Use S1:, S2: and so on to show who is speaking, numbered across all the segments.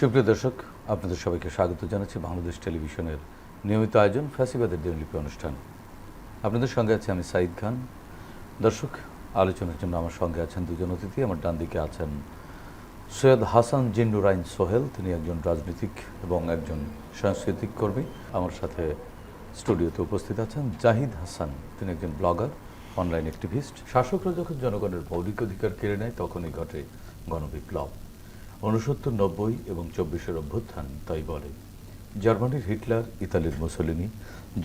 S1: সুপ্রিয় দর্শক, আপনাদের সবাইকে স্বাগত জানাচ্ছি বাংলাদেশ টেলিভিশনের নিয়মিত আয়োজন ফ্যাসিবাদের দিনলিপি অনুষ্ঠান। আপনাদের সঙ্গে আছে আমি সাঈদ খান। দর্শক, আলোচনার জন্য আমার সঙ্গে আছেন দুজন অতিথি। আমার ডান দিকে আছেন সৈয়দ হাসান জিন্নুরাইন সোহেল। তিনি একজন রাজনীতিক এবং একজন সাংস্কৃতিক কর্মী। আমার সাথে স্টুডিওতে উপস্থিত আছেন জাহিদ হাসান। তিনি একজন ব্লগার, অনলাইন অ্যাক্টিভিস্ট। শাসকরা যখন জনগণের মৌলিক অধিকার কেড়ে নেয়, তখনই ঘটে গণবিপ্লব। উনসত্তর নব্বই এবং চব্বিশের অভ্যুত্থান, তাই বলে। জার্মানির হিটলার, ইতালির মুসোলিনি,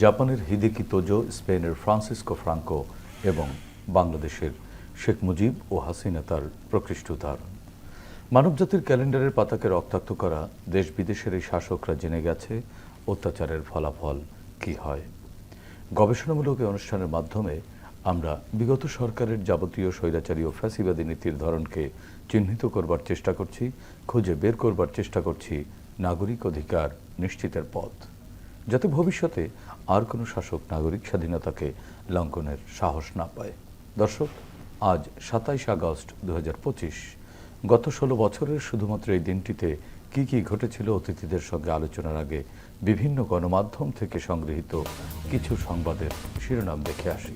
S1: জাপানের হিদেকি তোজো, স্পেনের ফ্রান্সিসকো ফ্রাঙ্কো এবং বাংলাদেশের শেখ মুজিব ও হাসিনা তার প্রকৃষ্ট উদাহরণ। মানবজাতির ক্যালেন্ডারের পাতাকে রক্তাক্ত করা দেশ বিদেশের এই শাসকরা জেনে গেছে অত্যাচারের ফলাফল কি হয়। গবেষণামূলক এই অনুষ্ঠানের মাধ্যমে আমরা বিগত সরকারের যাবতীয় স্বৈরাচারী ও ফ্যাসিবাদী নীতির ধরনকে চিহ্নিত করবার চেষ্টা করছি, খুঁজে বের করবার চেষ্টা করছি নাগরিক অধিকার নিশ্চিতের পথ। যাতে ভবিষ্যতে আর কোনো শাসক নাগরিক স্বাধীনতাকে লঙ্ঘনের সাহস না পায়। দর্শক, আজ সাতাইশ আগস্ট দু হাজার পঁচিশ। গত ষোলো বছরের শুধুমাত্র এই দিনটিতে কি কি ঘটেছিল অতিথিদের সঙ্গে আলোচনার আগে বিভিন্ন গণমাধ্যম থেকে সংগৃহীত কিছু সংবাদের শিরোনাম দেখে আসি।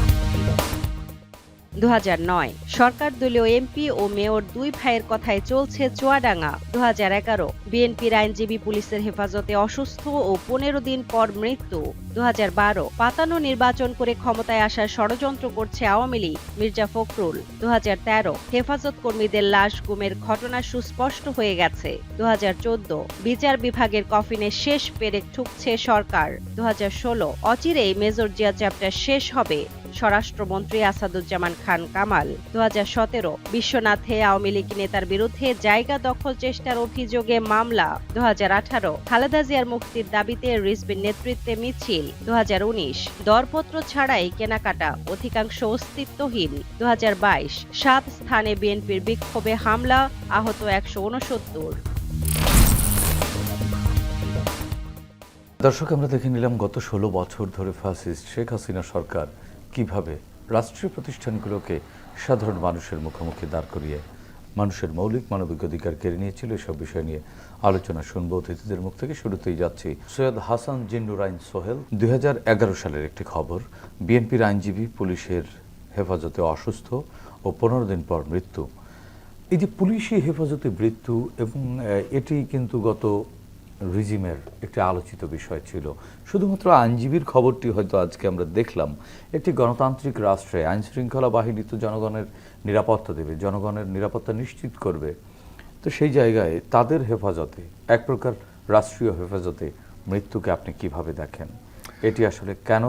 S2: দু হাজার নয়। সরকার দলীয় এমপি ও মেয়র দুই ভাইয়ের কথায় চলছে চুয়াডাঙ্গা। দু হাজার এগারো। বিএনপির আইনজীবী পুলিশের হেফাজতে অসুস্থ ও পনেরো দিন পর মৃত্যু। দু হাজার বারো। পাতানো নির্বাচন করে ক্ষমতায় আসার ষড়যন্ত্র করছে আওয়ামী লীগ। মির্জা ফখরুল। দু হাজার তেরো। হেফাজত কর্মীদের লাশ গুমের ঘটনা সুস্পষ্ট হয়ে গেছে। দু হাজার চোদ্দ। বিচার বিভাগের কফিনে শেষ পেরেক ঠুকছে সরকার। দু হাজার ষোলো। অচিরেই মেজর জিয়া চ্যাপ্টার শেষ হবে। স্বরাষ্ট্রমন্ত্রী আসাদুজ্জামান খান কামাল। দু সতেরো বিশ্বনাথে আওয়ামী লীগ নেতার বিরুদ্ধে জায়গা দখল চেষ্টার অভিযোগে মামলা। দু আঠারো খালেদা জিয়ার মুক্তির দাবিতে রিজবির নেতৃত্বে মিছিল। দু উনিশ দরপত্র ছাড়াই কেনাকাটা, অধিকাংশ অস্তিত্বহীন। দু বাইশ সাত স্থানে বিএনপির বিক্ষোভে হামলা, আহত একশো উনসত্তর।
S1: দর্শক, আমরা দেখে নিলাম গত ষোলো বছর ধরে ফ্যাসিস্ট শেখ হাসিনা সরকার কীভাবে রাষ্ট্রীয় প্রতিষ্ঠানগুলোকে সাধারণ মানুষের মুখোমুখি দাঁড় করিয়ে মানুষের মৌলিক মানবিক অধিকার কেড়ে নিয়েছিল, এসব বিষয় নিয়ে আলোচনা শুনব, অতিথিদের মুখ থেকে। শুরুতেই যাচ্ছি সৈয়দ হাসান জিন্নুরাইন সোহেল। দুই হাজার এগারো সালের একটি খবর, বিএনপির আইনজীবী পুলিশের হেফাজতে অসুস্থ ও পনেরো দিন পর মৃত্যু। এই যে পুলিশি হেফাজতে মৃত্যু এবং এটি কিন্তু গত রিজিমের একটি আলোচিত বিষয় ছিল। শুধুমাত্র আইনজীবীর খবরটি হয়তো আজকে আমরা দেখলাম। একটি গণতান্ত্রিক রাষ্ট্রে আইন শৃঙ্খলা বাহিনী তো জনগণের নিরাপত্তা দেবে, জনগণের নিরাপত্তা নিশ্চিত করবে। তো সেই জায়গায় তাদের হেফাজতে, এক প্রকার রাষ্ট্রীয় হেফাজতে মৃত্যুকে আপনি কীভাবে দেখেন? এটি আসলে কেন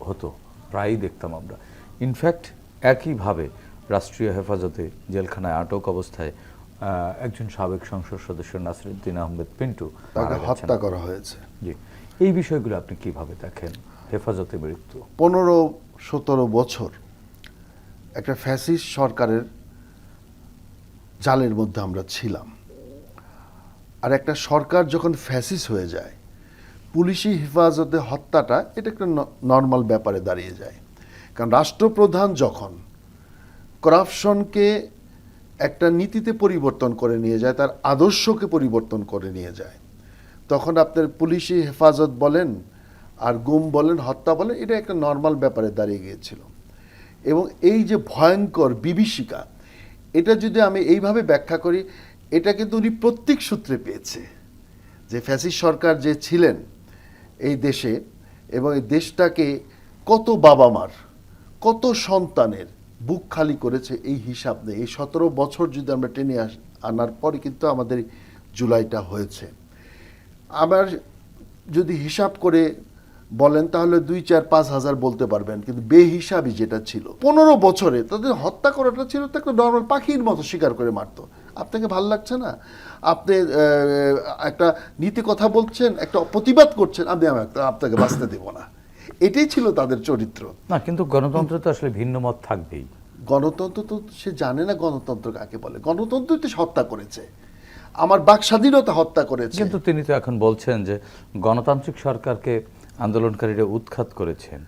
S1: হতো? প্রায়ই দেখতাম আমরা। ইনফ্যাক্ট একইভাবে রাষ্ট্রীয় হেফাজতে জেলখানায় আটক অবস্থায় একজন সাবেক সংসদ সদস্য নাসিরুদ্দিন আহমেদ পিন্টু
S3: তাকে হত্যা করা হয়েছে।
S1: জি। এই বিষয়গুলো আপনি কীভাবে দেখেন? হেফাজতে মৃত্যু।
S3: পনেরো সতেরো বছর একটা ফ্যাসিস্ট সরকারের জালের মধ্যে আমরা ছিলাম। আর একটা সরকার যখন ফ্যাসিস হয়ে যায় পুলিশি হেফাজতে হত্যাটা এটা একটা নর্মাল ব্যাপারে দাঁড়িয়ে যায়। কারণ রাষ্ট্রপ্রধান যখন করাপশনকে একটা নীতিতে পরিবর্তন করে নিয়ে যায়, তার আদর্শকে পরিবর্তন করে নিয়ে যায়। তখন আপনার পুলিশি হেফাজত বলেন, আর গুম বলেন, হত্যা বলেন, এটা একটা নর্মাল ব্যাপারে দাঁড়িয়ে গিয়েছিল। এবং এই যে ভয়ঙ্কর বিভীষিকা, এটা যদি আমি এইভাবে ব্যাখ্যা করি, এটা কিন্তু উনি প্রত্যেক সূত্রে পেয়েছে। যে ফ্যাসিস্ট সরকার যে ছিলেন এই দেশে, এবং এই দেশটাকে কত বাবা মার কত সন্তানের বুক খালি করেছে এই হিসাব নেই। এই সতেরো বছর যদি আমরা টেনে আনার পরে কিন্তু আমাদের জুলাইটা হয়েছে। আবার যদি হিসাব করে বলেন তাহলে দুই চার পাঁচ হাজার বলতে পারবেন, কিন্তু বেহিসাবি যেটা ছিল, পনেরো বছরে তাদের হত্যা করাটা ছিল তো একটা নর্মাল পাখির মতো শিকার করে মারতো। আপনাকে ভালো লাগছে না? আপনি একটা নীতি কথা বলছেন, একটা প্রতিবাদ করছেন, আমি আপনাকে বাঁচতে দেব না। এটাই ছিল তাদের চরিত্র।
S1: না কিন্তু গণতন্ত্র তো আসলে ভিন্ন মত থাকবেই।
S3: গণতন্ত্র তো সে জানে না গণতন্ত্র কাকে বলে। গণতন্ত্র তো হত্যা করেছে। আমার বাক স্বাধীনতা হত্যা করেছে।
S1: কিন্তু তিনি তো এখন বলছেন যে গণতান্ত্রিক সরকারকে আন্দোলনকারীরা উৎখাত করেছেন।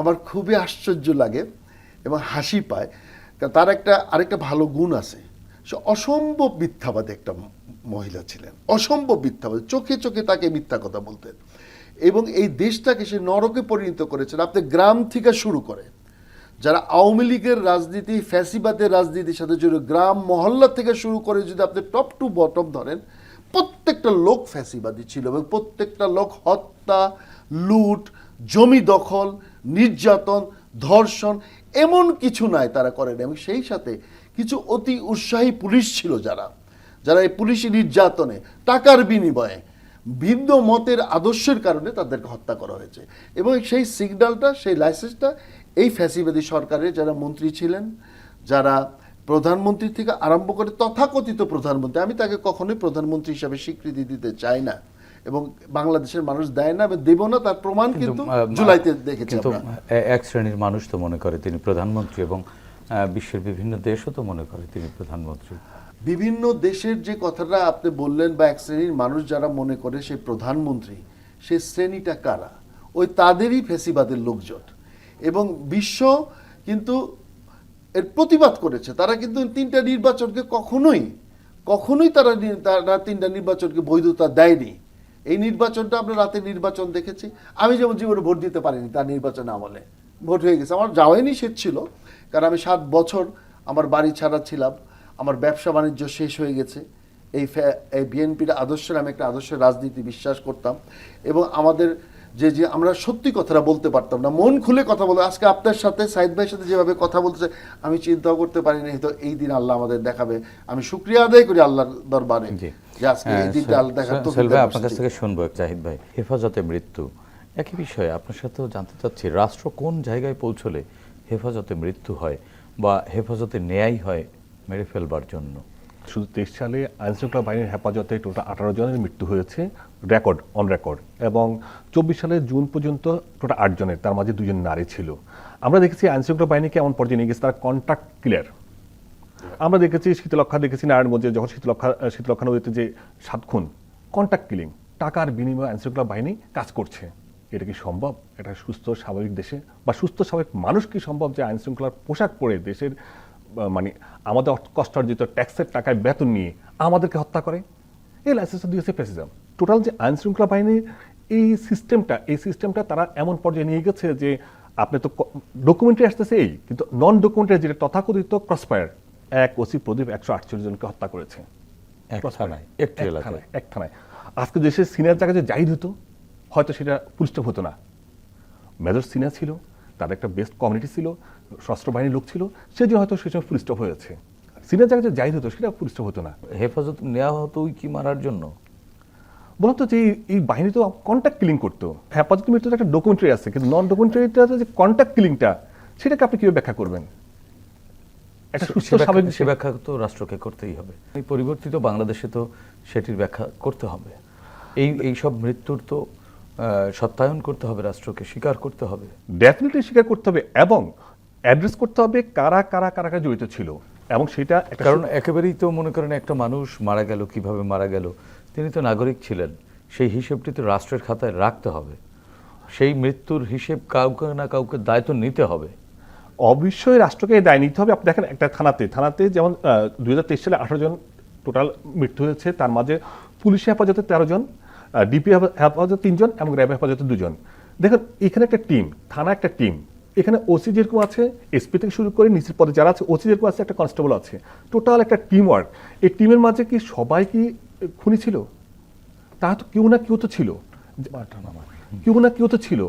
S3: আমার খুবই আশ্চর্য লাগে এবং হাসি পায়। তার একটা আরেকটা ভালো গুণ আছে। সে অসম্ভব মিথ্যাবাদী একটা মহিলা ছিলেন। অসম্ভব মিথ্যাবাদী। চোখে চোখে তাকে মিথ্যা কথা বলতেন। এবং এই দেশটাকে সে নরকে পরিণত করেছেন। আপনি গ্রাম থেকে শুরু করে, যারা আওয়ামী লীগের রাজনীতি, ফ্যাসিবাদের রাজনীতির সাথে জড়িত, গ্রাম মহল্লা থেকে শুরু করে যদি আপনি টপ টু বটম ধরেন, প্রত্যেকটা লোক ফ্যাসিবাদী ছিল এবং প্রত্যেকটা লোক হত্যা, লুট, জমি দখল, নির্যাতন, ধর্ষণ এমন কিছু নাই তারা করেন। এবং সেই সাথে কিছু অতি উৎসাহী পুলিশ ছিল যারা যারা এই পুলিশি নির্যাতনে টাকার বিনিময়ে ভিন্ন মতের আদর্শের কারণে তাদেরকে হত্যা করা হয়েছে। এবং সেই সিগন্যালটা সেই লাইসেন্সটা এই ফ্যাসিবাদী সরকারের যারা মন্ত্রী ছিলেন যারা প্রধানমন্ত্রী থেকে আরম্ভ করে তথাকথিত প্রধানমন্ত্রী আমি তাকে কখনোই প্রধানমন্ত্রী হিসাবে স্বীকৃতি দিতে চাই না। এবং বাংলাদেশের মানুষ দেয় না এবং দেব না তার প্রমাণ কিন্তু জুলাইতে দেখেছি
S1: কিন্তু এক শ্রেণির মানুষ তো মনে করে তিনি প্রধানমন্ত্রী এবং বিশ্বের বিভিন্ন দেশও তো মনে করে তিনি প্রধানমন্ত্রী।
S3: বিভিন্ন দেশের যে কথাটা আপনি বললেন বা এক শ্রেণির মানুষ যারা মনে করে সে প্রধানমন্ত্রী, সে শ্রেণীটা কারা? ওই তাদেরই ফেসিবাদের লোকজন। এবং বিশ্ব কিন্তু এর প্রতিবাদ করেছে। তারা কিন্তু তিনটা নির্বাচনকে কখনোই কখনোই তারা তারা তিনটা নির্বাচনকে বৈধতা দেয়নি। এই নির্বাচনটা আমরা রাতে নির্বাচন দেখেছি। আমি যেমন জীবনে ভোট দিতে পারিনি তার নির্বাচন আমলে। ভোট হয়ে গেছে। আমার যাওয়াই নিষেধ ছিল। কারণ আমি সাত বছর আমার বাড়ি ছাড়া ছিলাম। আমার ব্যবসা বাণিজ্য শেষ হয়ে গেছে। এই এই বিএনপির আদর্শের আমি একটা আদর্শের রাজনীতি বিশ্বাস করতাম এবং আমাদের যে যে আমরা সত্যি কথাটা বলতে পারতাম না মন খুলে কথা বলতে আজকে আপনার সাথে সাইদ ভাইয়ের সাথে যেভাবে কথা বলতেছে আমি চিন্তাও করতে পারিনি হয়তো এই দিন আল্লাহ আমাদের দেখাবে। আমি শুক্রিয়া আদায় করি আল্লাহর দরবারে যে আজকে এই দিনটা আল্লাহ দেখার
S1: আপনার কাছ থেকে শুনব জাহিদ ভাই। হেফাজতে মৃত্যু। একই বিষয়ে আপনার সাথেও জানতে চাচ্ছি রাষ্ট্র কোন জায়গায় পৌঁছলে হেফাজতে মৃত্যু হয় বা হেফাজতে ন্যায় হয়? মেরে ফেলবার জন্য।
S4: শুধু তেইশ সালে আইনশৃঙ্খলা বাহিনীর হেফাজতে টোটাল আঠারো জনের মৃত্যু হয়েছে, রেকর্ড, অন রেকর্ড। এবং চব্বিশ সালের জুন পর্যন্ত টোটাল আট জনের, তার মাঝে দুজন নারী ছিল। আমরা দেখেছি আইনশৃঙ্খলা বাহিনীকে এমন পর্যায়ে নিয়ে গেছে, তারা কন্ট্রাক্ট ক্লিয়ার আমরা দেখেছি শীতলক্ষা দেখেছি নারায়ণগঞ্জে যখন শীতলক্ষা শীতলক্ষা নদীতে যে সাত খুন কন্ট্রাক্ট কিলিং টাকার বিনিময়ে আইনশৃঙ্খলা বাহিনী কাজ করছে। এটা কি সম্ভব? এটা সুস্থ, স্বাভাবিক দেশে বা সুস্থ, স্বাভাবিক মানুষ কি সম্ভব যে আইনশৃঙ্খলার পোশাক পরে দেশের মানে আমাদের কষ্টার্জিত ট্যাক্সের টাকায় বেতন নিয়ে আমাদেরকে হত্যা করে? এই লাইসেন্সটা দিয়েছে প্রেসিডেন্ট। টোটাল যে আইন শৃঙ্খলা বাহিনীর এই সিস্টেমটা এই সিস্টেমটা তারা এমন পর্যায়ে নিয়ে গেছে যে আপনি তো ডকুমেন্টারি আসতেছে এই কিন্তু নন ডকুমেন্টারি যেটা তথাকথিত ক্রসফায়ার এক ওসি প্রদীপ একশো আটচল্লিশ জনকে হত্যা করেছে।
S1: এক থানায়
S4: আজকে দেশের সিনিয়র জায়গায় যে জাহিদ হতো হয়তো সেটা পুলিশটা হতো না। মেজর সিনিয়র ছিল তার একটা বেস্ট কমিউনিটি ছিল সশস্ত্র বাহিনীর লোক ছিল সেই জন্য হয়তো সে সময় পুলিশটা হয়েছে সিনিয়র জায়গায় যে জাহিদ হতো সেটা পুলিশটা হতো না।
S1: হেফাজত নেওয়া হতো কি মারার জন্য?
S4: বলতো যে এই- বাহিনী তো কন্ট্যাক্ট কিলিং করতো। হেফাজত মৃত্যুর একটা ডকুমেন্টারি আছে কিন্তু নন ডকুমেন্টারিটা যে কন্ট্যাক্ট কিলিংটা সেটাকে আপনি কীভাবে ব্যাখ্যা করবেন? একটা সুস্থ
S1: সে ব্যাখ্যা-
S4: স্বাভাবিক
S1: সে ব্যাখ্যা তো রাষ্ট্রকে করতেই হবে। এই পরিবর্তিত বাংলাদেশে তো সেটির ব্যাখ্যা করতে হবে। এই এই সব মৃত্যুর তো সত্যায়ন করতে হবে রাষ্ট্রকে স্বীকার করতে হবে।
S4: ডেফিনেটলি স্বীকার করতে হবে এবং অ্যাড্রেস করতে হবে কারা কারা কারা কারা জড়িত ছিল। এবং সেটা
S1: কারণ একেবারেই তো মনে করেন একটা মানুষ মারা গেল কীভাবে মারা গেল তিনি তো নাগরিক ছিলেন। সেই হিসেবটি তো রাষ্ট্রের খাতায় রাখতে হবে। সেই মৃত্যুর হিসেব কাউকে না কাউকে দায়িত্ব নিতে হবে।
S4: অবশ্যই রাষ্ট্রকে দায় নিতে হবে। আপনি দেখেন একটা থানাতে থানাতে যেমন দুই হাজার তেইশ সালে আঠারো জন টোটাল মৃত্যু হয়েছে তার মাঝে পুলিশ হেফাজতে তেরো জন ডিপি হেফাজতে তিনজন এবং র্যাব হেফাজতে দুজন। দেখেন এখানে একটা টিম থানা একটা টিম এখানে ওসি যেরকম আছে এসপি থেকে শুরু করে নিচের পদে যারা আছে ওসি যেরকম আছে একটা কনস্টেবল আছে। টোটাল একটা টিম ওয়ার্ক এই টিমের মাঝে কি সবাই কি খুনি ছিল? তা তো কেউ না কেউ তো ছিল। কেউ না কেউ তো ছিল।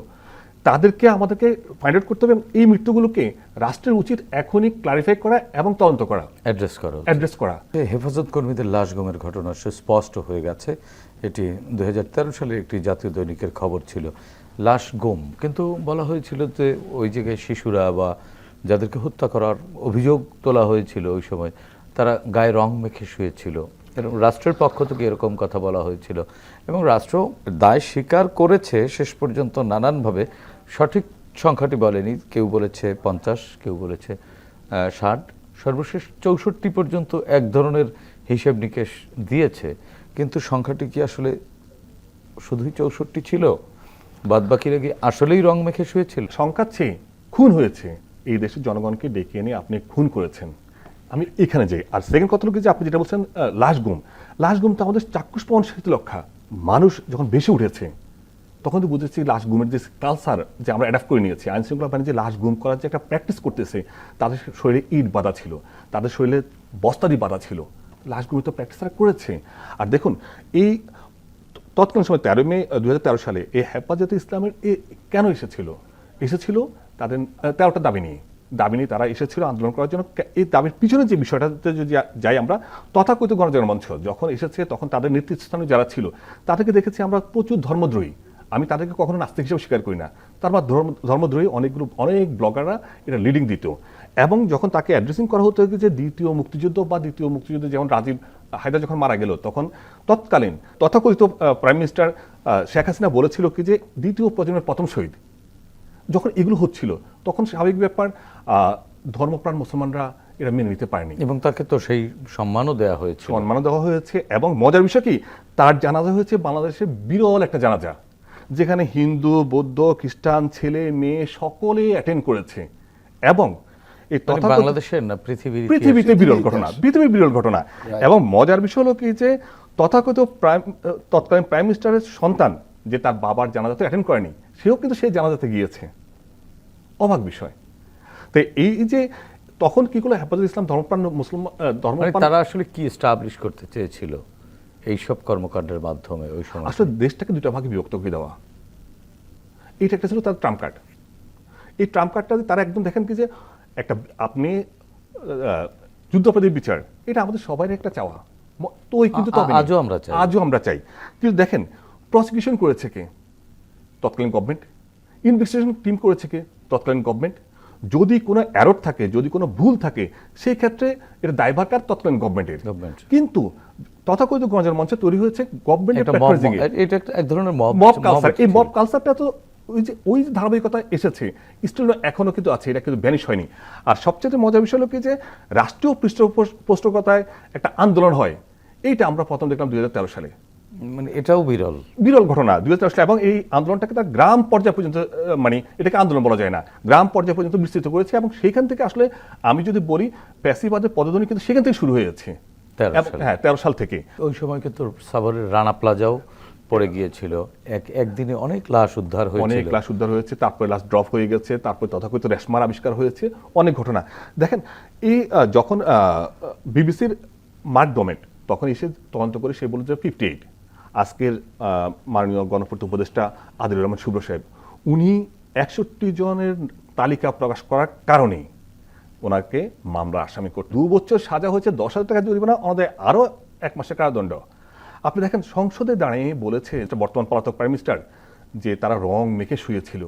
S4: তাদেরকে আমাদেরকে ফাইন্ড আউট করতে হবে এই মৃত্যুগুলোকে রাষ্ট্রের উচিত এখনই ক্লারিফাই করা এবং তদন্ত করা।
S1: অ্যাড্রেস করা
S4: অ্যাড্রেস করা।
S1: হেফাজত কর্মীদের লাশ গুমের ঘটনা সুস্পষ্ট হয়ে গেছে। এটি তেরো সালের একটি জাতীয় দৈনিকের খবর ছিল। লাশ গুম। কিন্তু বলা হয়েছিল যে ওই জায়গায় শিশুরা বা যাদেরকে হত্যা করার অভিযোগ তোলা হয়েছিল ওই সময়, তারা গায়ে রং মেখে শুয়েছিল। রাষ্ট্রের পক্ষ থেকে এরকম কথা বলা হয়েছিল। এবং রাষ্ট্র দায় স্বীকার করেছে, শেষ পর্যন্ত নানানভাবে। সঠিক সংখ্যাটি বলেনি। কেউ বলেছে পঞ্চাশ, কেউ বলেছে ষাট। সর্বশেষ চৌষট্টি পর্যন্ত এক ধরনের হিসেব নিকেশ দিয়েছে। কিন্তু সংখ্যাটি কি আসলে শুধুই চৌষট্টি ছিল? বাদ বাকিরা কি আসলেই রং মেখে শুয়েছিল?
S4: চেয়ে খুন হয়েছে। এই দেশের জনগণকে ডেকে এনে আপনি খুন করেছেন। আমি এখানে যাই। আর সেকেন্ড কথা হলো যে আপনি যেটা বলছেন লাশ গুম। লাশ গুম তো আমাদের চাক্ষুষ প্রমাণ রক্ষা। মানুষ যখন বেশি উঠেছে, তখন তো বুঝেছি লাশ গুমের যে কালচার যে আমরা অ্যাডাপ্ট করে নিয়েছি আইন শৃঙ্খলা বাহিনী যে লাশ গুম করার যে একটা প্র্যাকটিস করতেছে, তাদের শরীরে ইট বাঁধা ছিল, তাদের শরীরে বস্তাদি বাঁধা ছিল। লাশ গুমের তো তারা করেছে। আর দেখুন, এই তৎকালীন সময় তেরো মে দু হাজার তেরো সালে এই হেফাজতে ইসলামের এ কেন এসেছিল? এসেছিল তাদের তেরোটা দাবি নিয়ে। দাবি নিয়ে তারা এসেছিল আন্দোলন করার জন্য। এই দাবির পিছনে যে বিষয়টাতে যদি যাই আমরা, তথাকথিত গণজাগরণ মঞ্চ, যখন এসেছে তখন তাদের নেতৃস্থানীয় যারা ছিল, তাদেরকে দেখেছি আমরা প্রচুর ধর্মদ্রোহী। আমি তাদেরকে কখনো নাস্তিক হিসেবে স্বীকার করি না। তার বা ধর্ম ধর্মদ্রোহী অনেকগুলো অনেক ব্লগাররা এটা লিডিং দিত এবং যখন তাকে অ্যাড্রেসিং করা হতো যে দ্বিতীয় মুক্তিযুদ্ধ বা দ্বিতীয় মুক্তিযুদ্ধ যেমন রাজীব হায়দার যখন মারা গেল তখন তৎকালীন তথাকথিত প্রাইম মিনিস্টার শেখ হাসিনা বলেছিল কি যে দ্বিতীয় প্রজন্মের প্রথম শহীদ। যখন এগুলো হচ্ছিল তখন স্বাভাবিক ব্যাপার ধর্মপ্রাণ মুসলমানরা এরা মেনে নিতে পারেনি।
S1: এবং তাকে তো সেই সম্মানও দেওয়া হয়েছে
S4: সম্মানও দেওয়া হয়েছে এবং মজার বিষয় কি? তার জানাজা হয়েছে বাংলাদেশে বিরল একটা জানাজা। যেখানে হিন্দু বৌদ্ধ খ্রিস্টান ছেলে মেয়ে সকলে অ্যাটেন্ড করেছে। এবং এই
S1: মানে বাংলাদেশের না পৃথিবীর
S4: পৃথিবীতে বিরল ঘটনা পৃথিবীর বিরল ঘটনা। এবং মজার বিষয় হলো কি যে তথাকথিত প্রাইম তৎকালীন প্রাইম মিনিস্টারের সন্তান যে তার বাবার জানাজাতে অ্যাটেন্ড করেনি সেও কিন্তু সেই জানাজাতে গিয়েছে। অবাক বিষয়। তো এই যে তখন কি করল হেফাজত ইসলাম ধর্মপ্রাণ মুসলমান আহ,
S1: মানে তারা আসলে কি স্টাবলিশ করতে চেয়েছিল? এইসব কর্মকাণ্ডের মাধ্যমে ওই সময়
S4: আসলে দেশটাকে দুটা ভাগে বিভক্ত করে দেওয়া। এইটা একটা ছিল তার ট্রাম্প কার্ড। এই ট্রাম্প কার্ডটা তারা একদম দেখেন কি যে একটা আপনি যুদ্ধাপরাধীর বিচার এটা আমাদের সবাই একটা চাওয়া। তো ওই কিন্তু।
S1: আজও আমরা চাই।
S4: আজও আমরা চাই। কিন্তু দেখেন প্রসিকিউশন করেছে কে? তৎকালীন গভর্নমেন্ট ইনভেস্টিগেশন টিম করেছে কে? তৎকালীন গভর্নমেন্ট যদি কোনো অ্যারোট থাকে যদি কোনো ভুল থাকে সেই ক্ষেত্রে এটা দায়ভার কার? তৎকালীন গভর্নমেন্টের। কিন্তু তথাকথিত গণজাগরণ মঞ্চে তৈরি হয়েছে গভর্নমেন্টের
S1: এটা একটা এক ধরনের মব
S4: মব কালচার এই মব কালচারটা তো ওই যে ওই ধারাবাহিকতা এসেছে স্টিল এখনও কিন্তু আছে এটা কিন্তু ব্যানিশ হয়নি। আর সবচেয়ে মজার বিষয় হলো কি যে রাষ্ট্রীয় পৃষ্ঠপোষকতায় একটা আন্দোলন হয়। এইটা আমরা প্রথম দেখলাম দুই সালে।
S1: মানে এটাও বিরল।
S4: বিরল ঘটনা দুই সালে। এবং এই আন্দোলনটাকে তার গ্রাম পর্যায় পর্যন্ত মানে এটাকে আন্দোলন বলা যায় না গ্রাম পর্যায় পর্যন্ত বিস্তৃত করেছে। এবং সেইখান থেকে আসলে আমি যদি বলি প্যাসিবাদের পদধ্বনি কিন্তু সেখান থেকে শুরু হয়েছে
S1: 13
S4: এবং-
S1: সালে।
S4: হ্যাঁ তেরো সাল থেকে
S1: ওই সময় কিন্তু সাভারের রানা প্লাজাও পড়ে গিয়েছিল। এক একদিনে অনেক লাশ উদ্ধার
S4: হয়েছে
S1: অনেক
S4: লাশ উদ্ধার হয়েছে তারপরে লাশ ড্রপ হয়ে গেছে তারপরে তথাকথিত রেশমার আবিষ্কার হয়েছে অনেক ঘটনা। দেখেন এই যখন বিবিসির মার্ক ডোমেট তখন এসে তদন্ত করে সে বলে যে ফিফটি এইট আজকের মাননীয় গণপূর্ত উপদেষ্টা আদিলুর রহমান শুভ্র সাহেব উনি একষট্টি জনের তালিকা প্রকাশ করার কারণেই ওনাকে মামলা আসামি করতে। দু বছর সাজা হয়েছে, দশ হাজার টাকা জরিমানা আমাদের আরও এক মাসের কারাদণ্ড। আপনি দেখেন, সংসদে দাঁড়িয়ে বলেছে বর্তমান পলাতক প্রাইম মিনিস্টার, যে তারা রং মেখে শুয়েছিল।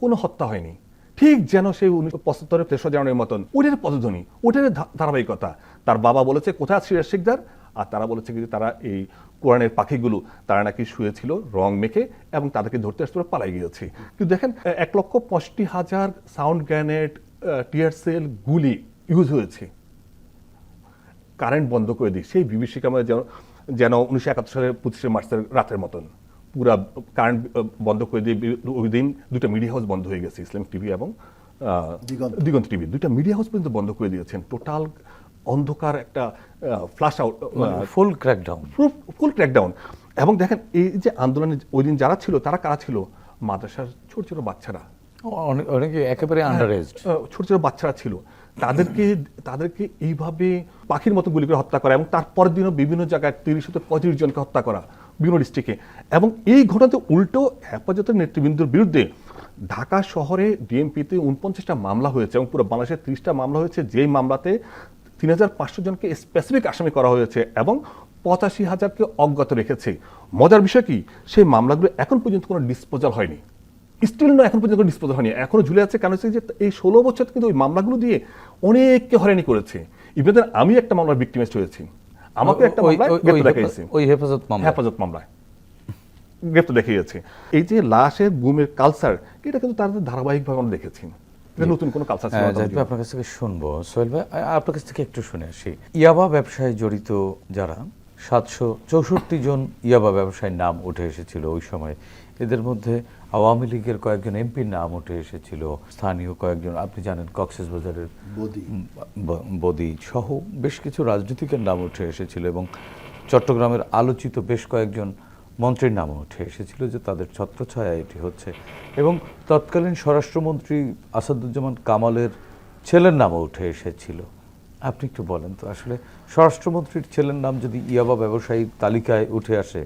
S4: কোনো হত্যা হয়নি। ঠিক যেন সেই উনিশশো পঁচাত্তরের তেসরা জানুয়ারির মতন ওটার পদধ্বনি ওটার ধারাবাহিকতা। তার বাবা বলেছে, কোথায় সিরাজ শিকদার? আর তারা বলেছে যে, তারা এই কোরআনের পাখিগুলো, তারা নাকি শুয়েছিল রং মেখে এবং তাদেরকে ধরতে আসতে পালাই গিয়েছে। কিন্তু দেখেন এক লক্ষ পঁয়ষট্টি হাজার সাউন্ড গ্রেনেড টিয়ার সেল গুলি ইউজ হয়েছে। কারেন্ট বন্ধ করে দিই সেই বিভীষিকাময় যেন যেন উনিশশো একাত্তর সালের পঁচিশে মার্চের রাতের মতন। পুরা কারেন্ট বন্ধ করে দিয়ে ওই দিন দুটো মিডিয়া হাউস বন্ধ হয়ে গেছে ইসলামিক টিভি এবং
S3: দিগন্ত।
S4: দিগন্ত টিভি দুইটা মিডিয়া হাউস পর্যন্ত বন্ধ করে দিয়েছেন। টোটাল অন্ধকার একটা flush out
S1: full crackdown
S4: full crackdown এবং দেখেন এই যে আন্দোলনে ওই দিন যারা ছিল তারা কারা ছিল? মাদ্রাসার ছোট ছোট বাচ্চারা।
S1: অনেকে একেবারে আন্ডার এজড
S4: ছোট ছোট বাচ্চারা ছিল। তাদেরকে তাদেরকে এইভাবে পাখির মতো গুলি করে হত্যা করা এবং তারপর দিনও বিভিন্ন জায়গায় তিরিশ হতে পঁয়ত্রিশ জনকে হত্যা করা বিভিন্ন ডিস্ট্রিক্টে এবং এই ঘটনাতে উল্টো হেফাজতের নেতৃবৃন্দের বিরুদ্ধে ঢাকা শহরে ডিএমপিতে উনপঞ্চাশটা মামলা হয়েছে এবং পুরো বাংলাদেশে ত্রিশটা মামলা হয়েছে। যেই মামলাতে তিন হাজার পাঁচশো জনকে স্পেসিফিক আসামি করা হয়েছে এবং পঁচাশি হাজারকে অজ্ঞাত রেখেছে। মজার বিষয় কি? সেই মামলাগুলো এখন পর্যন্ত কোনো ডিসপোজাল হয়নি। স্টিল না এখন পর্যন্ত ডিসপোজাল হয়নি। এখনও ঝুলে আছে কারণ হচ্ছে যে এই ষোলো বছর কিন্তু ওই মামলাগুলো দিয়ে অনেককে হয়রানি করেছে। ইভেন আমি একটা মামলার ভিক্টিমাইজড হয়েছি। আমাকে একটা
S1: ওই-
S4: মামলায় গ্রেপ্তার
S1: ওই
S4: দেখাইছে।
S1: ওই হেফাজত মামলা
S4: হেফাজত মামলায়। গ্রেপ্তার দেখিয়েছে। এই যে লাশের গুমের কালচার এটা কিন্তু তাদের ধারাবাহিকভাবে আমরা দেখেছি। নতুন কোনো কালচার ছিল
S1: হ্যাঁ,
S4: না।
S1: ভাই, আপনার কাছ থেকে শুনব। সোহেল ভাই আপনার কাছ থেকে একটু শুনে আসি। ইয়াবা ব্যবসায় জড়িত যারা সাতশো চৌষট্টি জন ইয়াবা ব্যবসায়ীর নাম উঠে এসেছিল ওই সময়। এদের মধ্যে আওয়ামী লীগের কয়েকজন এমপির নাম উঠে এসেছিল। স্থানীয় কয়েকজন আপনি জানেন কক্সেস বাজারের
S3: বদি।
S1: বদি সহ বেশ কিছু রাজনীতিকের নাম উঠে এসেছিল এবং চট্টগ্রামের আলোচিত বেশ কয়েকজন মন্ত্রীর নামও উঠে এসেছিল যে তাদের ছত্রছায়া এটি হচ্ছে। এবং তৎকালীন স্বরাষ্ট্রমন্ত্রী আসাদুজ্জামান কামালের ছেলের নামও উঠে এসেছিল। আপনি একটু বলেন তো, আসলে স্বরাষ্ট্রমন্ত্রীর ছেলের নাম যদি ইয়াবা ব্যবসায়ী তালিকায় উঠে আসে,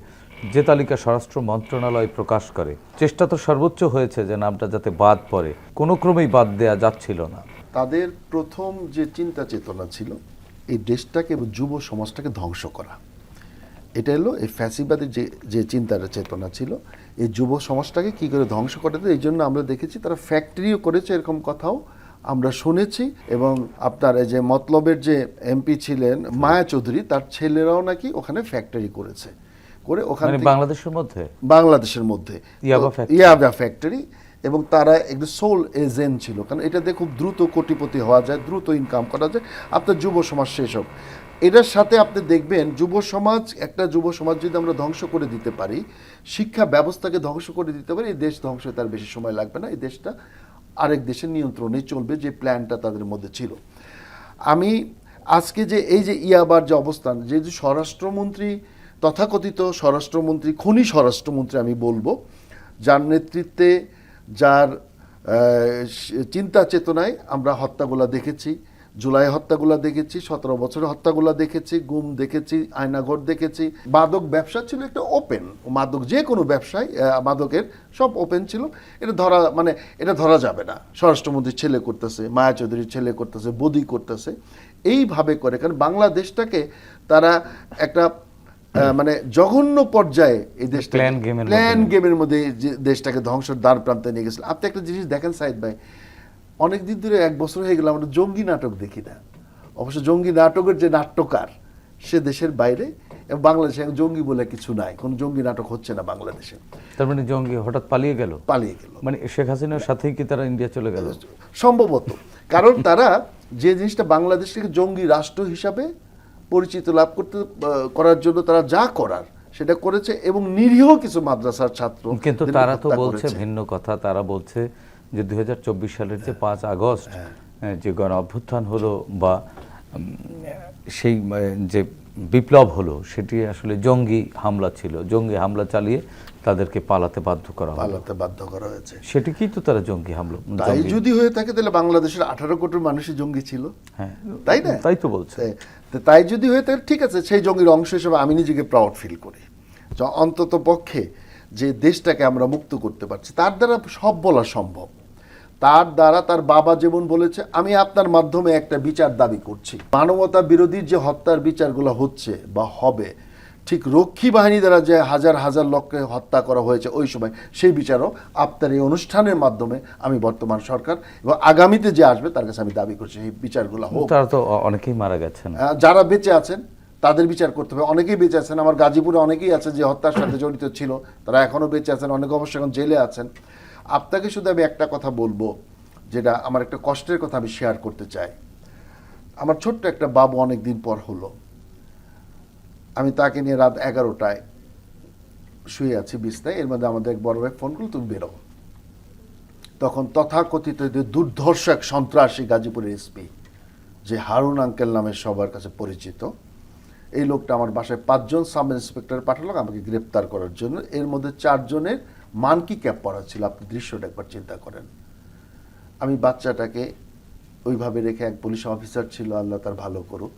S1: যে তালিকা স্বরাষ্ট্র মন্ত্রণালয় প্রকাশ করে, চেষ্টা তো সর্বোচ্চ হয়েছে যে নামটা যাতে বাদ পড়ে, কোনো ক্রমেই বাদ দেয়া যাচ্ছিল না।
S3: তাদের প্রথম যে চিন্তা চেতনা ছিল, এই দেশটাকে যুব সমাজটাকে ধ্বংস করা। এটা হলো এই ফ্যাসিবাদের যে যে চিন্তার চেতনা ছিল, এই যুব সমাজটাকে কি করে ধ্বংস করে দেয়, এই জন্য আমরা দেখেছি তারা ফ্যাক্টরিও করেছে এরকম কথাও। আমরা শুনেছি এবং আপনার এই যে মতলবের যে এমপি ছিলেন মায়া চৌধুরী তার ছেলেরাও নাকি ওখানে ফ্যাক্টরি করেছে। করে ওখানে
S1: মানে বাংলাদেশের মধ্যে?
S3: বাংলাদেশের মধ্যে।
S1: ইয়াবা
S3: ফ্যাক্টরি এবং তারা একটু সোল এজেন্ট ছিল কারণ এটাতে খুব দ্রুত কোটিপতি হওয়া যায় দ্রুত ইনকাম করা যায়। আপনার যুব সমাজ হোক। এটার সাথে আপনি দেখবেন যুব সমাজ একটা যুব সমাজ যদি আমরা ধ্বংস করে দিতে পারি শিক্ষা ব্যবস্থাকে ধ্বংস করে দিতে পারি এই দেশ ধ্বংস তার বেশি সময় লাগবে না। এই দেশটা আরেক দেশের নিয়ন্ত্রণে চলবে যে প্ল্যানটা তাদের মধ্যে ছিল। আমি আজকে যে এই যে ইয়াবার যে অবস্থান, যে যে স্বরাষ্ট্রমন্ত্রী, তথাকথিত স্বরাষ্ট্রমন্ত্রী, খনি স্বরাষ্ট্রমন্ত্রী আমি বলব, যার নেতৃত্বে, যার চিন্তা চেতনায় আমরা হত্যাগুলা দেখেছি জুলাই হত্যাগুলা দেখেছি সতেরো বছরের হত্যাগুলা দেখেছি গুম দেখেছি আয়নাঘর দেখেছি। মাদক ব্যবসা ছিল একটা ওপেন মাদক যে কোনো ব্যবসায় মাদকের সব ওপেন ছিল। এটা ধরা মানে এটা ধরা যাবে না। স্বরাষ্ট্রমন্ত্রীর ছেলে করতেছে মায়া চৌধুরীর ছেলে করতেছে বদি করতেছে। এইভাবে করে কারণ বাংলাদেশটাকে তারা একটা আহ, মানে জঘন্য পর্যায়ে এই দেশটা প্ল্যান গেমের মধ্যে দেশটাকে ধ্বংসের দ্বার প্রান্তে নিয়ে গেছিল। আপনি একটা জিনিস দেখেন সাইদ ভাই অনেক দিন ধরে এক বছর হয়ে গেল আমরা জঙ্গি নাটক দেখি না। অবশ্য জঙ্গি নাটকের যে নাট্যকার সে দেশের বাইরে এবং বাংলাদেশে জঙ্গি বলে কিছু নাই। কোনো জঙ্গি নাটক হচ্ছে না বাংলাদেশে।
S1: তার মানে জঙ্গি হঠাৎ পালিয়ে গেল?
S3: পালিয়ে গেল।
S1: মানে শেখ হাসিনার সাথেই কি তারা ইন্ডিয়া চলে গেল?
S3: সম্ভবত। কারণ তারা যে জিনিসটা বাংলাদেশকে জঙ্গি রাষ্ট্র হিসাবে পরিচিত লাভ করতে করার জন্য তারা যা করার সেটা করেছে এবং নিরীহ কিছু মাদ্রাসার ছাত্র
S1: কিন্তু তারা তো বলছে ভিন্ন কথা। তারা বলছে যে দুই হাজার চব্বিশ সালের যে পাঁচ আগস্ট
S3: হ্যাঁ।
S1: যে গণ অভ্যুত্থান হলো বা সেই যে বিপ্লব হলো সেটি আসলে জঙ্গি হামলা ছিল। জঙ্গি হামলা চালিয়ে তাদেরকে পালাতে বাধ্য করা
S3: পালাতে বাধ্য করা হয়েছে।
S1: সেটি কি তো তারা জঙ্গি হামলা
S3: তাই যদি হয়ে থাকে তাহলে বাংলাদেশের আঠারো কোটি মানুষই জঙ্গি ছিল।
S1: হ্যাঁ
S3: তাই না?
S1: তাই তো বলছে।
S3: তাই- যদি হয়ে থাকে ঠিক আছে সেই জঙ্গির অংশ হিসেবে আমি নিজেকে প্রাউড ফিল করি। অন্তত পক্ষে যে দেশটাকে আমরা মুক্ত করতে পারছি তার দ্বারা সব বলা সম্ভব। তার দ্বারা তার বাবা যেমন বলেছে আমি আপনার মাধ্যমে একটা বিচার দাবি করছি। মানবতা বিরোধীর যে হত্যার বিচারগুলো হচ্ছে বা হবে ঠিক রক্ষী বাহিনী দ্বারা যে হাজার হাজার লোককে হত্যা করা হয়েছে ওই সময় সেই বিচারও আপনার এই অনুষ্ঠানের মাধ্যমে আমি বর্তমান সরকার এবং আগামীতে যে আসবে তার কাছে আমি দাবি করছি এই বিচারগুলো হোক।
S1: তারা তো অনেকেই মারা গেছেন।
S3: যারা বেঁচে আছেন তাদের বিচার করতে হবে। অনেকেই বেঁচে আছেন আমার গাজীপুরে অনেকেই আছে যে হত্যার সাথে জড়িত ছিল তারা এখনও বেঁচে আছেন অনেকে অবশ্য এখন জেলে আছেন। আপনাকে শুধু আমি একটা কথা বলব, যেটা আমার একটা কষ্টের কথা আমি শেয়ার করতে চাই। আমার ছোট্ট একটা বাবু অনেক দিন পর হলো। আমি তাকে নিয়ে রাত এগারোটায় শুয়ে আছি বিছনায়, এর মধ্যে আমাদের এক বড় ভাই ফোন করল, তুমি বেরো। তখন তথাকথিত দুর্ধর্ষ এক সন্ত্রাসী গাজীপুরের এসপি যে হারুন আঙ্কেল নামে সবার কাছে পরিচিত, এই লোকটা আমার বাসায় পাঁচজন সাব ইন্সপেক্টর পাঠালো, আমাকে গ্রেপ্তার করার জন্য। এর মধ্যে চারজনের মানকি ক্যাপ পরা ছিল, আপনি দৃশ্যটা একবার চিন্তা করেন। আমি বাচ্চাটাকে ওইভাবে রেখে এক পুলিশ অফিসার ছিল, আল্লাহ তার ভালো করুক।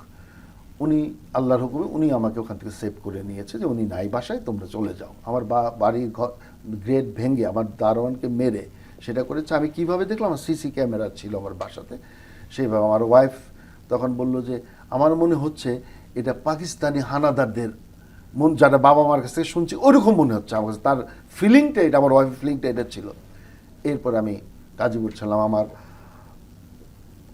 S3: উনি, আল্লাহর হুকুমে উনি আমাকে ওখান থেকে সেভ করে নিয়েছে যে উনি নাই বাসায়, তোমরা চলে যাও। আমার বা, বাড়ির ঘর, গ্রেট ভেঙে আমার দারোয়ানকে মেরে সেটা করেছে। আমি কীভাবে দেখলাম? আমার সিসি ক্যামেরা ছিল আমার বাসাতে। সেইভাবে আমার ওয়াইফ তখন বলল যে, আমার মনে হচ্ছে এটা পাকিস্তানি হানাদারদের মন যারা বাবা মার কাছ থেকে শুনছি, ওরকম মনে হচ্ছে আমার কাছে। তার ফিলিংটা এটা, আমার ওয়াইফের ফিলিংটা এটা ছিল। এরপর আমি গাজীপুর ছিলাম আমার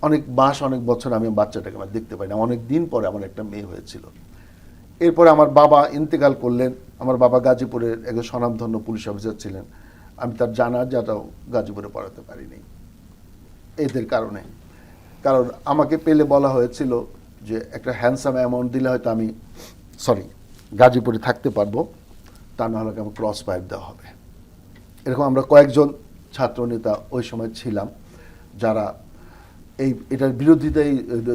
S3: অনেক মাস, অনেক বছর আমি বাচ্চাটাকে আমার দেখতে পাই না অনেক দিন পরে আমার একটা মেয়ে হয়েছিল। এরপরে আমার বাবা ইন্তেকাল করলেন। আমার বাবা গাজীপুরের একজন স্বনামধন্য পুলিশ অফিসার ছিলেন। আমি তার জানাজাটাও গাজীপুরে পড়াতে পারিনি। এদের কারণে। কারণ আমাকে পেলে বলা হয়েছিল যে, একটা হ্যান্ডসাম অ্যামাউন্ট দিলে হয়তো আমি সরি গাজীপুরে থাকতে পারব, তা নাহলে আমাকে ক্রস পাইপ দেওয়া হবে। এরকম আমরা কয়েকজন ছাত্রনেতা ওই সময় ছিলাম, যারা এই, এটার বিরোধিতায়,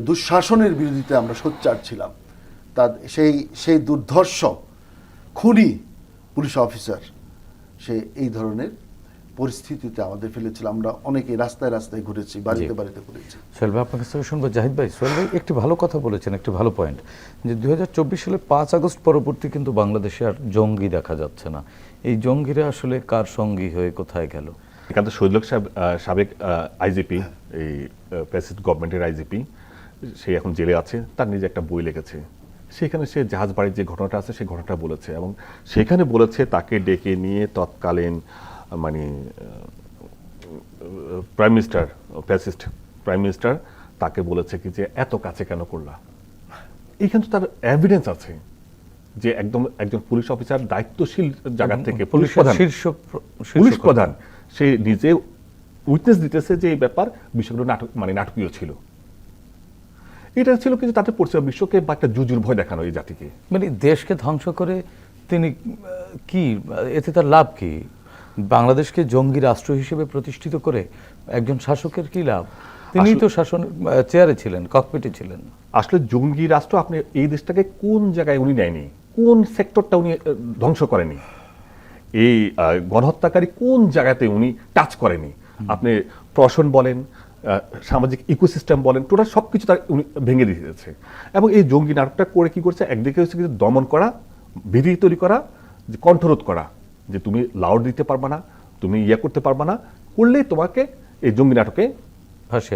S3: দুঃশাসনের বিরোধিতায় আমরা সোচ্চার ছিলাম। তা সেই সেই দুর্ধর্ষ খুনি পুলিশ অফিসার, সে এই ধরনের পরিস্থিতিতে আমাদের ফেলেছিল। আমরা অনেকে রাস্তায় রাস্তায় ঘুরেছি বাড়িতে বাড়িতে ঘুরেছি।
S1: সোহেল ভাই আপনার কাছ শুনব। জাহিদ ভাই সোহেল ভাই একটি ভালো কথা বলেছেন একটি ভালো পয়েন্ট যে দুই সালে পাঁচ আগস্ট পরবর্তী কিন্তু বাংলাদেশে আর জঙ্গি দেখা যাচ্ছে না। এই জঙ্গিরা আসলে কার সঙ্গী হয়ে কোথায় গেল?
S4: এখান থেকে শহীদুল সাহেব সাবেক আইজিপি এই প্রেসিড গভর্নমেন্টের আইজিপি সে এখন জেলে আছে তার নিজে একটা বই লিখেছে। সেখানে সে জাহাজ বাড়ির যে ঘটনাটা আছে সেই ঘটনাটা বলেছে এবং সেখানে বলেছে তাকে ডেকে নিয়ে তৎকালীন মানে prime minister fascist prime minister তাকে বলেছে কি যে এত কাছে কেন করলা? এইখানে তো তার এভিডেন্স আছে যে একদম একজন পুলিশ অফিসার দায়িত্বশীল জায়গা থেকে পুলিশ প্রধান।
S1: শীর্ষ শীর্ষ
S4: পুলিশ প্রধান। সে নিজে উইটনেস দিতেছে যে এই ব্যাপার বিষয়গুলো নাটক মানে নাটকীয় ছিল। এটা ছিল কিন্তু তাতে পড়ছে বিশ্বকে বা একটা জুজুর ভয় দেখানো এই জাতিকে।
S1: মানে দেশকে ধ্বংস করে তিনি কি এতে তার লাভ কি? বাংলাদেশকে জঙ্গি রাষ্ট্র হিসেবে প্রতিষ্ঠিত করে একজন শাসকের কি লাভ? তিনি তো শাসন চেয়ারে ছিলেন ককপিটে ছিলেন।
S4: আসলে জঙ্গি রাষ্ট্র আপনি এই দেশটাকে কোন জায়গায় উনি নেয়নি? কোন সেক্টরটা উনি ধ্বংস করেনি? এই গণহত্যাকারী কোন জায়গাতে উনি টাচ করেনি? আপনি প্রশাসন বলেন সামাজিক ইকোসিস্টেম বলেন টোটাল সব কিছু তার উনি ভেঙে দিয়ে দিয়েছে। এবং এই জঙ্গি নাটকটা করে কি করছে? একদিকে হচ্ছে দমন করা বিধি তৈরি করা যে কণ্ঠরোধ করা। যে তুমি লাউড দিতে পারবে না তুমি ইয়ে করতে পারবে না করলেই তোমাকে এই জঙ্গি নাটকে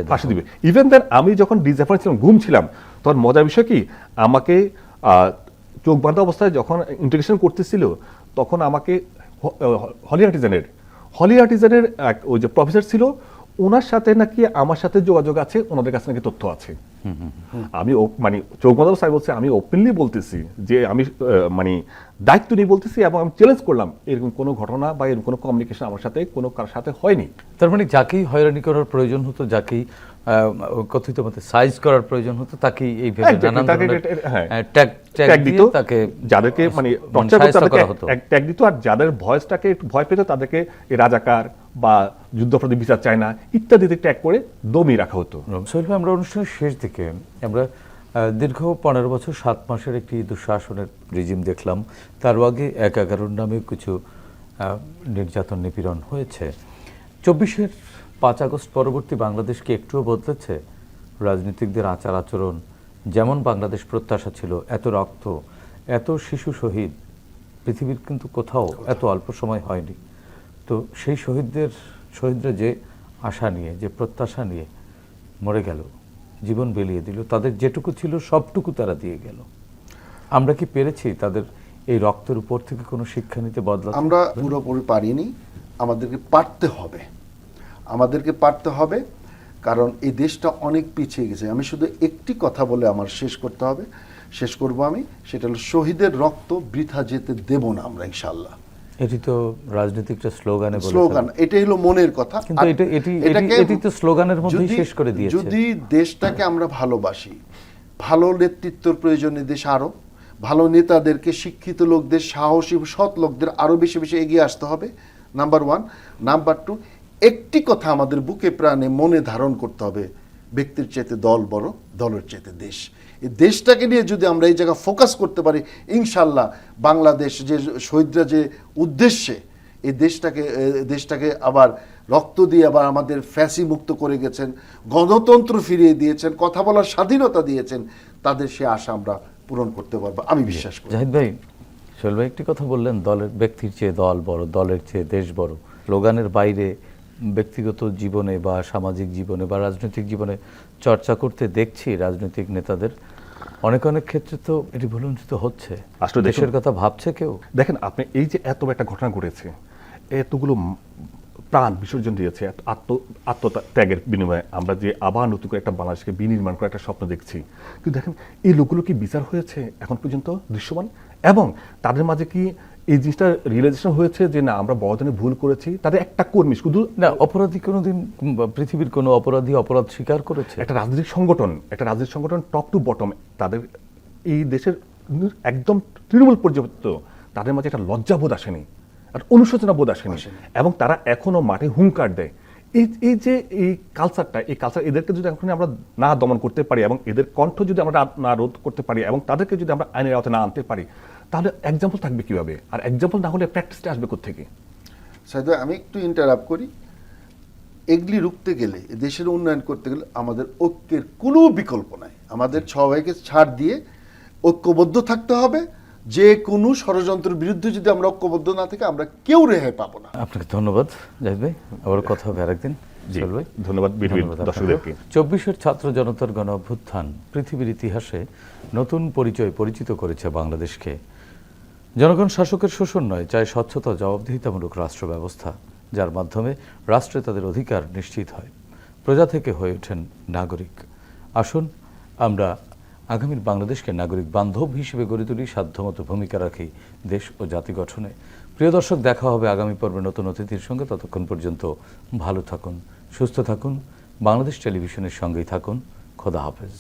S4: ফাঁসি দিবে। ইভেন দেন আমি যখন ডিজাফার ছিলাম ঘুম ছিলাম তখন মজার বিষয় কি আমাকে চোখ বাঁধা অবস্থায় যখন ইন্টিগ্রেশন করতেছিল তখন আমাকে হলি আর্টিজানের হলি আর্টিজানের এক ওই যে প্রফেসর ছিল ওনার সাথে নাকি আমার সাথে যোগাযোগ আছে, ওনাদের কাছে নাকি তথ্য আছে। আমি মানে চোখ সাহেব বলছে, আমি ওপেনলি বলতেছি যে আমি মানে দায়িত্ব নিয়ে বলতেছি এবং আমি চ্যালেঞ্জ করলাম, এরকম কোনো ঘটনা বা এরকম কোনো কমিউনিকেশন আমার সাথে কোনো কার সাথে হয়নি।
S1: তার মানে যাকেই হয়রানি করার প্রয়োজন হতো, যাকেই কথিত মতে সাইজ করার প্রয়োজন হতো তাকেই এইভাবে
S4: Exactly,
S1: নানান ট্যাগ
S4: দিত
S1: তাকে
S4: যাদেরকে মানে
S1: মানে
S4: টর্চার তাদেরকে
S1: হতো।
S4: ট্যাগ দিত আর যাদের ভয়েসটাকে একটু ভয় পেত তাদেরকে এই রাজাকার বা যুদ্ধাপরাধী বিচার চায় না ইত্যাদিতে ট্যাগ করে দমিয়ে রাখা হতো।
S1: আমরা অনুষ্ঠানের শেষ দিকে আমরা দীর্ঘ পনেরো বছর সাত মাসের একটি দুঃশাসনের রিজিম দেখলাম। তার আগে এক এগারোর নামে কিছু আহ, নির্যাতন নিপীড়ন হয়েছে। চব্বিশের পাঁচ আগস্ট পরবর্তী বাংলাদেশকে একটুও বদলেছে রাজনীতিকদের আচার আচরণ যেমন বাংলাদেশ প্রত্যাশা ছিল, এত রক্ত, এত শিশু শহীদ, পৃথিবীর কিন্তু কোথাও এত অল্প সময় হয়নি। তো সেই শহীদদের, শহীদরা যে আশা নিয়ে, যে প্রত্যাশা নিয়ে মরে গেল, জীবন বেলিয়ে দিল, তাদের যেটুকু ছিল সবটুকু তারা দিয়ে গেল। আমরা কি পেরেছি তাদের এই রক্তের উপর থেকে কোনো শিক্ষা নিতে বদলা
S3: আমরা পুরোপুরি পারিনি, আমাদেরকে পারতে হবে। আমাদেরকে পারতে হবে কারণ এই দেশটা অনেক পিছিয়ে গেছে। আমি শুধু একটি কথা বলে আমার শেষ করতে হবে। শেষ করব আমি সেটা হলো শহীদের রক্ত বৃথা যেতে দেব না আমরা ইনশাল্লাহ
S1: এটি তো রাজনীতিকরা স্লোগানে বলে
S3: স্লোগান। এটাই হলো মনের কথা।
S1: কিন্তু এটা- এটি- এটি- তো স্লোগানের মধ্যেই শেষ করে দিয়েছে।
S3: যদি দেশটাকে আমরা ভালোবাসি ভালো নেতৃত্বর প্রয়োজনে দেশ আরও ভালো নেতাদেরকে শিক্ষিত লোকদের সাহসী সৎ লোকদের আরও বেশি বেশি এগিয়ে আসতে হবে নাম্বার ওয়ান। নাম্বার টু একটি কথা আমাদের বুকে প্রাণে মনে ধারণ করতে হবে ব্যক্তির চেতে দল বড় দলের চেতে দেশ। এই দেশটাকে নিয়ে যদি আমরা এই জায়গা ফোকাস করতে পারি ইনশাল্লাহ বাংলাদেশ যে শহীদরা যে উদ্দেশ্যে এই দেশটাকে দেশটাকে আবার রক্ত দিয়ে আবার আমাদের ফ্যাসি মুক্ত করে গেছেন গণতন্ত্র ফিরিয়ে দিয়েছেন কথা বলার স্বাধীনতা দিয়েছেন তাদের সে আশা আমরা পূরণ করতে পারব আমি বিশ্বাস করি।
S1: জাহিদ ভাই সোহেল ভাই একটি কথা বললেন দলের ব্যক্তির চেয়ে দল বড় দলের চেয়ে দেশ বড়। স্লোগানের বাইরে ব্যক্তিগত জীবনে বা সামাজিক জীবনে বা রাজনৈতিক জীবনে চর্চা করতে দেখছি রাজনৈতিক নেতাদের অনেক অনেক ক্ষেত্রে তো এটি ভুলঞ্চিত হচ্ছে।
S4: আসলে
S1: দেশের কথা ভাবছে কেউ?
S4: দেখেন আপনি এই যে এত একটা ঘটনা ঘটেছে এতগুলো প্রাণ বিসর্জন দিয়েছে আত্ম আত্মত্যাগের বিনিময়ে আমরা যে আবার নতুন করে একটা বাংলাদেশকে বিনির্মাণ করার একটা স্বপ্ন দেখছি। কিন্তু দেখেন এই লোকগুলো কি বিচার হয়েছে এখন পর্যন্ত দৃশ্যমান? এবং তাদের মাঝে কি এই জিনিসটা রিয়েলাইজেশন হয়েছে যে না আমরা বড়দিনে ভুল করেছি তাদের একটা কর্মী শুধু
S1: না অপরাধী কোনোদিন পৃথিবীর কোনো অপরাধী অপরাধ স্বীকার করেছে।
S4: একটা রাজনৈতিক সংগঠন একটা রাজনৈতিক সংগঠন টপ টু বটম তাদের এই দেশের একদম তৃণমূল পর্যন্ত তাদের মাঝে একটা লজ্জাবোধ আসেনি আর অনুশোচনা বোধ আসেনি। এবং তারা এখনও মাঠে হুঙ্কার দেয়। এই এই যে এই কালচারটা এই কালচার এদেরকে যদি এখন আমরা না দমন করতে পারি এবং এদের কণ্ঠ যদি আমরা না- না রোধ করতে পারি এবং তাদেরকে যদি আমরা আইনের আওতায় না আনতে পারি তাহলে এক্সাম্পল থাকবে কীভাবে? আর এক্সাম্পল না হলে প্র্যাকটিসটা আসবে থেকে
S3: সাইদ আমি একটু ইন্টারাপ্ট করি। এগুলি রুখতে গেলে দেশের উন্নয়ন করতে গেলে আমাদের ঐক্যের কোনো বিকল্প নাই। আমাদের সবাইকে ছাড় দিয়ে ঐক্যবদ্ধ থাকতে হবে। যে কোনো ষড়যন্ত্রের বিরুদ্ধে যদি আমরা ঐক্যবদ্ধ না থাকি আমরা কেউ রেহাই পাবো না।
S1: আপনাকে ধন্যবাদ জাহিদ ভাই। আবার কথা হবে আরেকদিন। ভাই।
S4: ধন্যবাদ।
S1: চব্বিশের ছাত্র জনতার গণ অভ্যুত্থান পৃথিবীর ইতিহাসে নতুন পরিচয় পরিচিত করেছে বাংলাদেশকে। জনগণ শাসকের শোষণ নয় চাই স্বচ্ছতা জবাবদিহিতামূলক রাষ্ট্র ব্যবস্থা যার মাধ্যমে রাষ্ট্রে তাদের অধিকার নিশ্চিত হয়। প্রজা থেকে হয়ে ওঠেন নাগরিক। আসুন, আমরা আগামীর বাংলাদেশকে নাগরিক বান্ধব হিসেবে গড়ে তুলি, সাধ্যমতো ভূমিকা রাখি দেশ ও জাতি গঠনে। প্রিয় দর্শক, দেখা হবে আগামী পর্বে নতুন অতিথির সঙ্গে। ততক্ষণ পর্যন্ত ভালো থাকুন, সুস্থ থাকুন, বাংলাদেশ টেলিভিশনের সঙ্গেই থাকুন। খোদা হাফেজ।